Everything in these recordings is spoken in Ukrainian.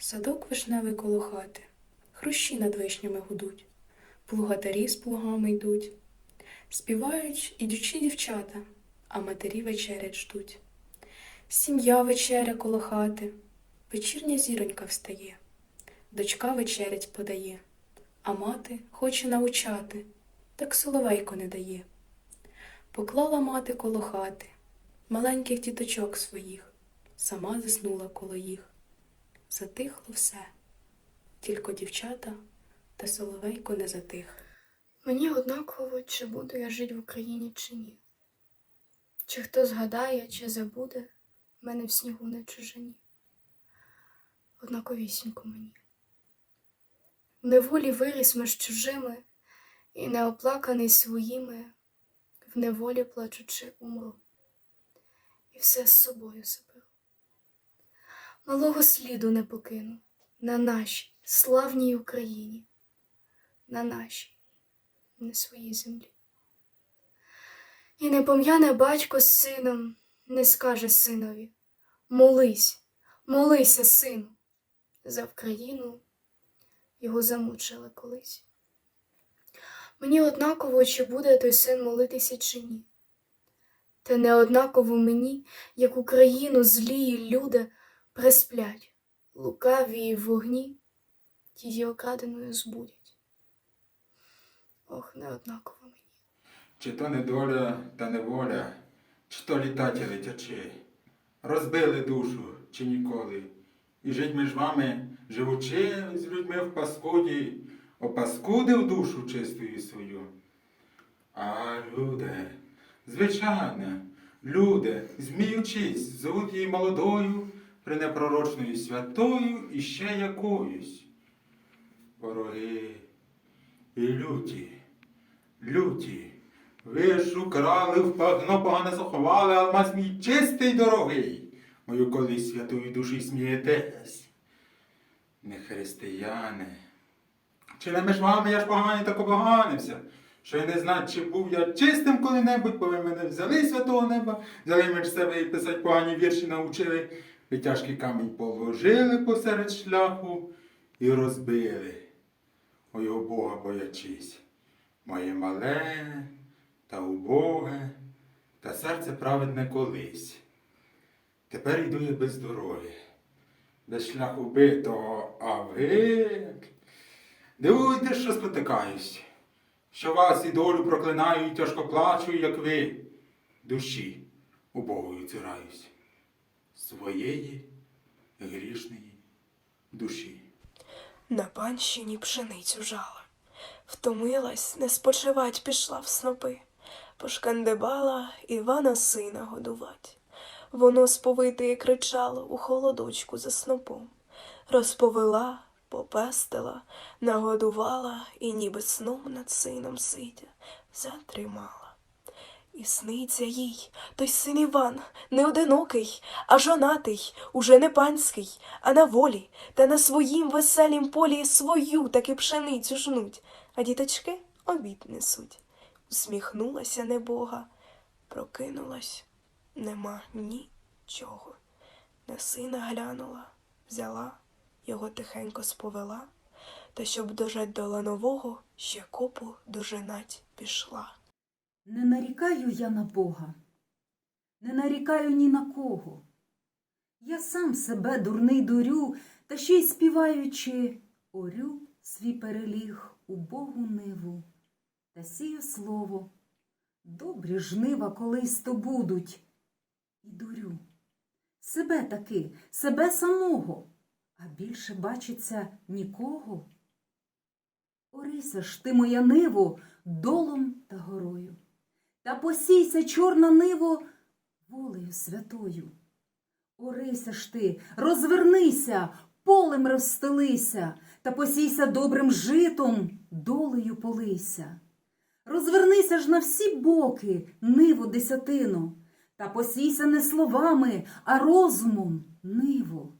Садок вишневий коло хати, хрущі над вишнями гудуть, плугатарі з плугами йдуть. Співають ідучі дівчата, а матері вечерять ждуть. Сім'я вечеря коло хати, вечірня зіронька встає, дочка вечерять подає, а мати хоче научати, так соловейко не дає. Поклала мати коло хати маленьких діточок своїх, сама заснула коло їх. Затихло все, тільки дівчата та соловейко не затих. Мені однаково, чи буду я жити в Україні, чи ні. Чи хто згадає, чи забуде мене в снігу на чужині. Однаковісінько мені. В неволі виріс ми з чужими, і неоплаканий своїми, в неволі плачучи умру, і все з собою заберу. Малого сліду не покину на нашій славній Україні, на нашій не своїй землі. І не пом'яне батько з сином, не скаже синові Молись, молися, сину, за Вкраїну його замучили колись. Мені однаково, чи буде той син молитися, чи ні. Та не однаково мені, як Україну злії люди присплять, лукаві вогні її окраденою збудять. Ох, не однаково мені. Чи то не доля та неволя, чи то літаті летячи, розбили душу чи ніколи, і жить між вами, живучи з людьми в паскуді, опаскудив душу чистою свою. А люди, звичайно, люди, зміючись, зовуть її молодою, пренепророчною святою і ще якоюсь. Вороги і люті. Люті, ви ж украли в пагно погане заховали, алмаз мій чистий дорогий. Мою колись святої душі смієтесь. Не християни. Чи не між вами я ж поганий так обоганився, що й не знать, чи був я чистим коли-небудь, бо ви мене взяли святого неба, взяли між себе і писать погані вірші научили, і тяжкий камінь положили посеред шляху і розбили. О його Бога боячись моє мале та убоге, та серце праведне колись. Тепер йду я без дороги, без шляху битого, а ви. Дивуйтесь, що спотикаюсь, що вас і долю проклинаю і тяжко плачу, як ви, душі убогою цираюсь, своєї грішної душі. На панщині пшеницю жала. Втомилась, не спочивать пішла в снопи, пошкандибала Івана сина годувать. Воно сповите кричало у холодочку за снопом. Розповела, попестила, нагодувала і ніби сном над сином сидя, затримала. І сниться їй той син Іван, не одинокий, а жонатий, уже не панський, а на волі, та на своїм веселім полі свою таки пшеницю жнуть, а діточки обід несуть. Усміхнулася небога, прокинулась, нема нічого. На сина глянула, взяла, його тихенько сповела, та щоб дожать до ланового, ще копу дожинать пішла. Не нарікаю я на Бога, не нарікаю ні на кого. Я сам себе дурний дурю, та ще й співаючи, орю свій переліг у Богу ниву та сію слово. Добрі жнива колись то будуть. І дурю. Себе таки, себе самого, а більше бачиться нікого. Орися ж ти, моя ниво, долом та горою. Та посійся, чорна ниво, волею святою. Орися ж ти, розвернися, полем розстелися, та посійся добрим житом, долею полися. Розвернися ж на всі боки, ниво десятино, та посійся не словами, а розумом, ниво.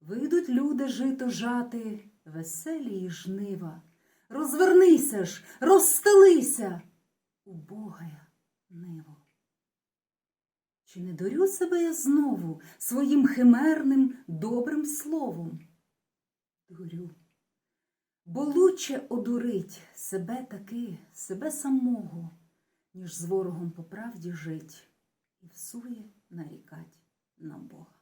Вийдуть люди жито жати, веселі й жнива. Розвернися ж, розстелися, убогая ниво. Чи не дорю себе я знову своїм химерним добрим словом? дурю. Бо лучше одурить себе таки, себе самого, ніж з ворогом по правді жить і всує нарікать на Бога.